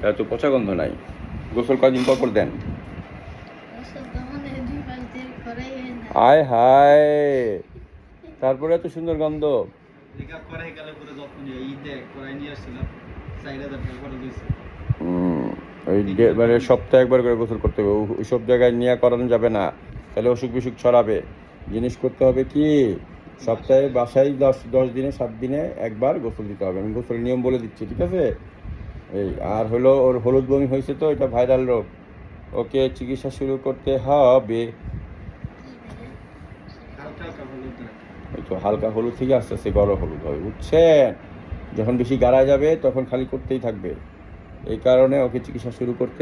তাহলে তো পচা গন্ধ নাই। গোসল কদিন পর পর দেন? মনে হয় হয় আয় হায়! তারপরে এত সুন্দর গন্ধ। ওই মানে সপ্তাহে একবার করে গোসল করতে হবে। ও- ওইসব জায়গায় নিয়ে করানো যাবে না। তাহলে অসুখ বিসুখ ছড়াবে। জিনিস করতে হবে কি? সপ্তাহে বাসায় দশ দশ দিনে সাত দিনে একবার গোসল দিতে হবে। আমি গোসলের নিয়ম বলে দিচ্ছি ঠিক আছে? এই, আর হলো ওর হলুদ বমি হয়েছে তো, এটা ভাইরাল রোগ। ওকে চিকিৎসা শুরু করতে হবে। এই তো হালকা হলুদ থেকে আস্তে আস্তে গরম হলুদ হবে, বুঝছেন? যখন বেশি গাড়া যাবে, তখন খালি করতেই থাকবে। এই কারণে ওকে চিকিৎসা শুরু করতে